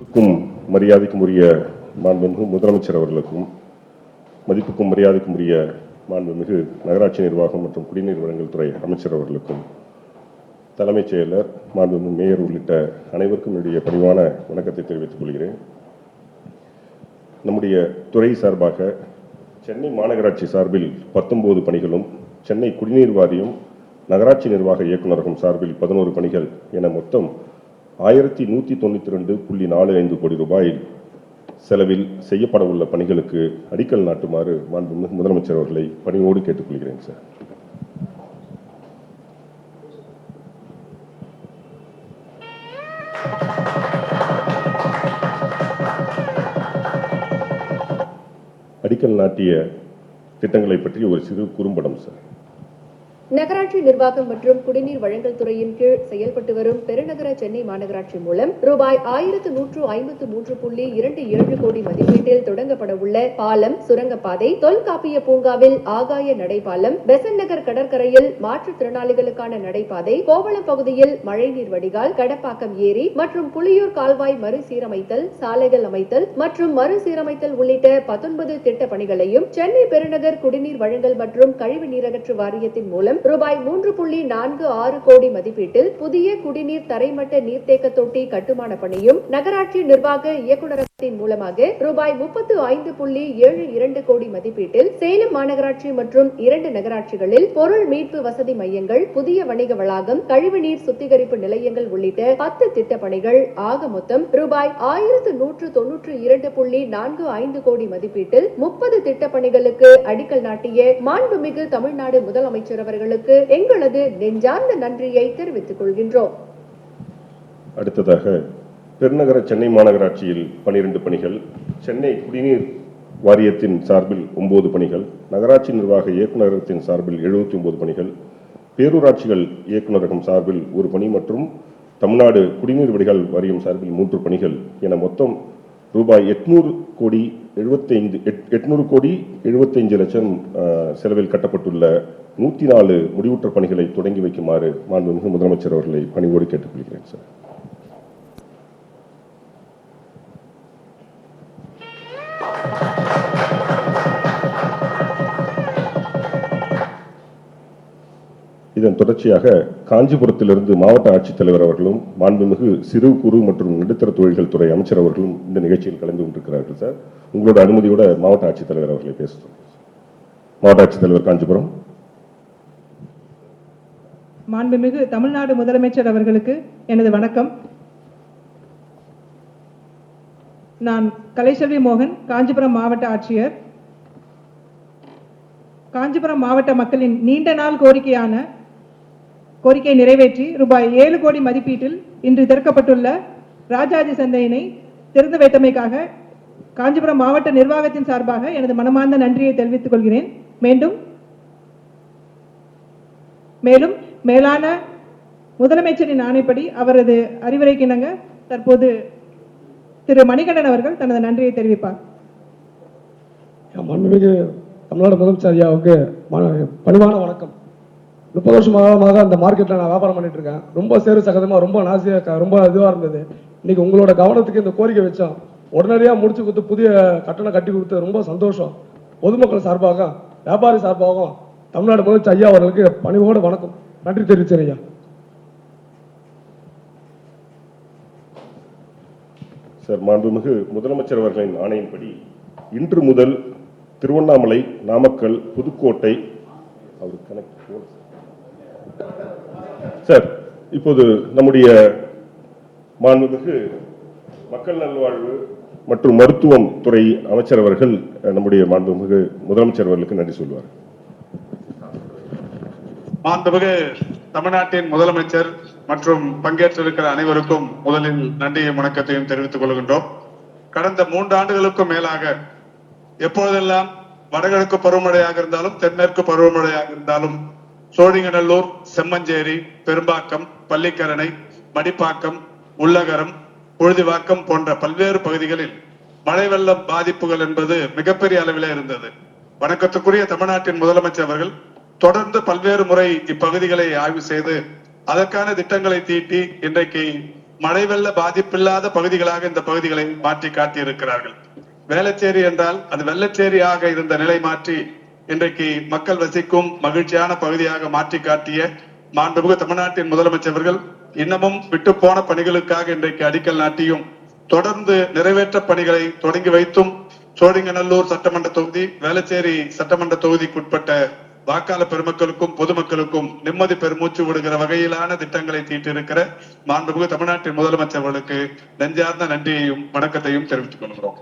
மதிப்புக்கும் மரியாதைக்கும் உரிய மாண்புமிகு முதலமைச்சர் அவர்களுக்கும் மதிப்புக்கும் மரியாதைக்கும் உரிய மாண்புமிகு நகராட்சி நிர்வாகம் மற்றும் குடிநீர் வழங்கல் துறை அமைச்சர் அவர்களுக்கும் தலைமைச் செயலர் மாண்புமிகு மேயர் உள்ளிட்ட அனைவருக்கும் என்னுடைய பணிவான வணக்கத்தை தெரிவித்துக் கொள்கிறேன். நம்முடைய துறை சார்பாக சென்னை மாநகராட்சி சார்பில் பத்தொன்பது பணிகளும் சென்னை குடிநீர் வாரியம் நகராட்சி நிர்வாக இயக்குநரகம் சார்பில் பதினோரு பணிகள் என மொத்தம் ஆயிரத்தி நூற்றி தொண்ணூற்றி ரெண்டு புள்ளி நாலு ஐந்து கோடி ரூபாய் செலவில் செய்யப்பட உள்ள பணிகளுக்கு அடிக்கல் நாட்டுமாறு மாண்பு முதலமைச்சர் அவர்களை பணியோடு கேட்டுக்கொள்கிறேன் சார். அடிக்கல் நாட்டிய திட்டங்களை பற்றி ஒரு சிறு குறும்படம் சார். நகராட்சி நிர்வாகம் மற்றும் குடிநீர் வழங்கல் துறையின் கீழ் செயல்பட்டு வரும் பெருநகர சென்னை மாநகராட்சி மூலம் ரூபாய் ஆயிரத்து நூற்று ஐம்பத்து மூன்று புள்ளி இரண்டு ஏழு கோடி மதிப்பீட்டில் தொடங்கப்பட உள்ள பாலம் சுரங்கப்பாதை தொல்காப்பிய பூங்காவில் ஆகாய நடைபாலம் பெசன் நகர் கடற்கரையில் மாற்றுத்திறனாளிகளுக்கான நடைபாதை கோவளம் பகுதியில் மழைநீர் வடிகால் கடப்பாக்கம் ஏரி மற்றும் புலியூர் கால்வாய் மறுசீரமைத்தல் சாலைகள் அமைத்தல் மற்றும் மறுசீரமைத்தல் உள்ளிட்ட பத்தொன்பது திட்ட பணிகளையும் சென்னை பெருநகர் குடிநீர் வழங்கல் மற்றும் கழிவு நீரகற்று வாரியத்தின் மூலம் ரூபாய் மூன்று புள்ளி நான்கு ஆறு கோடி மதிப்பீட்டில் புதிய குடிநீர் தரைமட்ட நீர்த்தேக்க தொட்டி கட்டுமான பணியும் நகராட்சி நிர்வாக திட்டத்தின் மூலமாக ரூபாய் முப்பத்து ஐந்து புள்ளி ஏழு இரண்டு கோடி மதிப்பீட்டில் சேலம் மாநகராட்சி மற்றும் இரண்டு நகராட்சிகளில் பொருள் மீட்பு வசதி மையங்கள் புதிய வணிக வளாகம் கழிவுநீர் சுத்திகரிப்பு நிலையங்கள் உள்ளிட்ட பத்து திட்ட பணிகள் ஆக மொத்தம் ரூபாய் ஆயிரத்து நூற்று தொன்னூற்று இரண்டு புள்ளி நான்கு ஐந்து கோடி மதிப்பீட்டில் முப்பது திட்ட பணிகளுக்கு அடிக்கல் நாட்டிய மாண்புமிகு தமிழ்நாடு முதலமைச்சர் அவர்களுக்கு எங்களது நெஞ்சார்ந்த நன்றியை தெரிவித்துக் கொள்கின்றோம். அடுத்ததாக பெருநகர சென்னை மாநகராட்சியில் பனிரெண்டு பணிகள் சென்னை குடிநீர் வாரியத்தின் சார்பில் ஒன்பது பணிகள் நகராட்சி நிர்வாக இயக்குநரகத்தின் சார்பில் எழுபத்தி ஒன்பது பணிகள் பேரூராட்சிகள் இயக்குநரகம் சார்பில் ஒரு பணி மற்றும் தமிழ்நாடு குடிநீர் வடிகால் வாரியம் சார்பில் மூன்று பணிகள் என மொத்தம் ரூபாய் எட்நூறு கோடி எழுபத்தைந்து எட்நூறு கோடி எழுபத்தைந்து லட்சம் செலவில் கட்டப்பட்டுள்ள நூற்றி நாலு முடிவுற்ற பணிகளை தொடங்கி வைக்குமாறு மாண்புமிகு முதலமைச்சர் அவர்களை பணிவோடு கேட்டுக்கொள்கிறேன் சார். இதன் தொடர்ச்சியாக காஞ்சிபுரத்திலிருந்து மாவட்ட ஆட்சித்தலைவர் அவர்களும் மாண்புமிகு சிறு குறு மற்றும் நடுத்தர தொழில்கள் துறை அமைச்சர் அவர்களும் இந்த நிகழ்ச்சியில் கலந்து கொண்டிருக்கிறார்கள் சார். உங்களோட அனுமதியோட மாவட்ட ஆட்சித்தலைவர் அவர்களை பேச மாவட்ட ஆட்சித்தலைவர் காஞ்சிபுரம். மாண்புமிகு தமிழ்நாடு முதலமைச்சர் அவர்களுக்கு எனது வணக்கம். நான் கலைசெல்வி மோகன் காஞ்சிபுரம் மாவட்ட ஆட்சியர். காஞ்சிபுரம் மாவட்ட மக்களின் நீண்ட நாள் கோரிக்கையான கோரிக்கை நிறைவேற்றி ரூபாய் ஏழு கோடி மதிப்பீட்டில் இன்று திறக்கப்பட்டுள்ள ராஜாஜி சந்தையினை திறந்து வைத்தமைக்காக காஞ்சிபுரம் மாவட்ட நிர்வாகத்தின் சார்பாக எனது மனமார்ந்த நன்றியை தெரிவித்துக் கொள்கிறேன். மீண்டும் மேலும் மேலான முதலமைச்சரின் ஆணைப்படி அவரது அறிவுரைக்கிணங்க தற்போது திரு மணிகண்டன் அவர்கள் தனது நன்றியை தெரிவிப்பார். தமிழ்நாடு முதலமைச்சர் ஐயாவுக்கு பணிவான வணக்கம். முப்பது வருஷம் காலமாக அந்த மார்க்கெட்டில் நான் வியாபாரம் பண்ணிட்டு இருக்கேன். ரொம்ப சேரு சகதமாக ரொம்ப நாசியாக ரொம்ப இதுவாக இருந்தது. இன்னைக்கு உங்களோட கவனத்துக்கு இந்த கோரிக்கை வச்சோம். உடனடியாக முடிச்சு கொடுத்து புதிய கட்டணம் கட்டி கொடுத்து ரொம்ப சந்தோஷம். பொதுமக்கள் சார்பாக வியாபாரி சார்பாகவும் தமிழ்நாடு முதலமைச்சர் ஐயா அவர்களுக்கு பணிவோடு வணக்கம். நன்றி தெரிவிச்சேன் ஐயா. சார் மாண்புமிகு முதலமைச்சர் அவர்களின் ஆணையின்படி இன்று முதல் திருவண்ணாமலை நாமக்கல் புதுக்கோட்டை அவர் கனெக்ட் சார் இப்போது நம்முடைய மாண்புமிகு மக்கள் நல்வாழ்வு மற்றும் மருத்துவம் துறை அமைச்சர் அவர்கள் நம்முடைய மாண்புமிகு முதலமைச்சர் அவர்களுக்கு நன்றி சொல்வார். மாண்புமிகு தமிழ்நாட்டின் முதலமைச்சர் மற்றும் பங்கேற்றிருக்கிற அனைவருக்கும் முதலில் நன்றியும் வணக்கத்தையும் தெரிவித்துக் கொள்கின்றோம். கடந்த மூன்று ஆண்டுகளுக்கும் மேலாக எப்போதெல்லாம் வடகிழக்கு பருவமழையாக இருந்தாலும் தென்மேற்கு பருவமழையாக இருந்தாலும் சோழிங்கநல்லூர் செம்மஞ்சேரி பெரும்பாக்கம் பள்ளிக்கரணை மடிப்பாக்கம் உள்ளகரம் புழுதிவாக்கம் போன்ற பல்வேறு பகுதிகளில் மழை வெள்ளம் பாதிப்புகள் என்பது மிகப்பெரிய அளவிலே இருந்தது. வணக்கத்துக்குரிய தமிழ்நாட்டின் முதலமைச்சர் அவர்கள் தொடர்ந்து பல்வேறு முறை இப்பகுதிகளை ஆய்வு செய்து அதற்கான திட்டங்களை தீட்டி இன்றைக்கு மழை வெள்ள பாதிப்பில்லாத பகுதிகளாக இந்த பகுதிகளை மாற்றி காட்டியிருக்கிறார்கள். வேளச்சேரி என்றால் அது வெள்ளச்சேரியாக இருந்த நிலை மாற்றி இன்றைக்கு மக்கள் வசிக்கும் மகிழ்ச்சியான பகுதியாக மாற்றி காட்டிய மாண்புமிகு தமிழ்நாட்டின் முதலமைச்சர்கள் இன்னமும் விட்டு போன பணிகளுக்காக இன்றைக்கு அடிக்கல் நாட்டியும் தொடர்ந்து நிறைவேற்ற பணிகளை தொடங்கி வைத்தும் சோழிங்கநல்லூர் சட்டமன்ற தொகுதி வேளச்சேரி சட்டமன்ற தொகுதிக்குட்பட்ட வாக்காளர் பெருமக்களுக்கும் பொதுமக்களுக்கும் நிம்மதி பெருமூச்சு விடுகிற வகையிலான திட்டங்களை தீட்டிருக்கிற மாண்புமிகு தமிழ்நாட்டின் முதலமைச்சர்களுக்கு நெஞ்சார்ந்த நன்றியையும் வணக்கத்தையும் தெரிவித்துக் கொள்கிறோம்.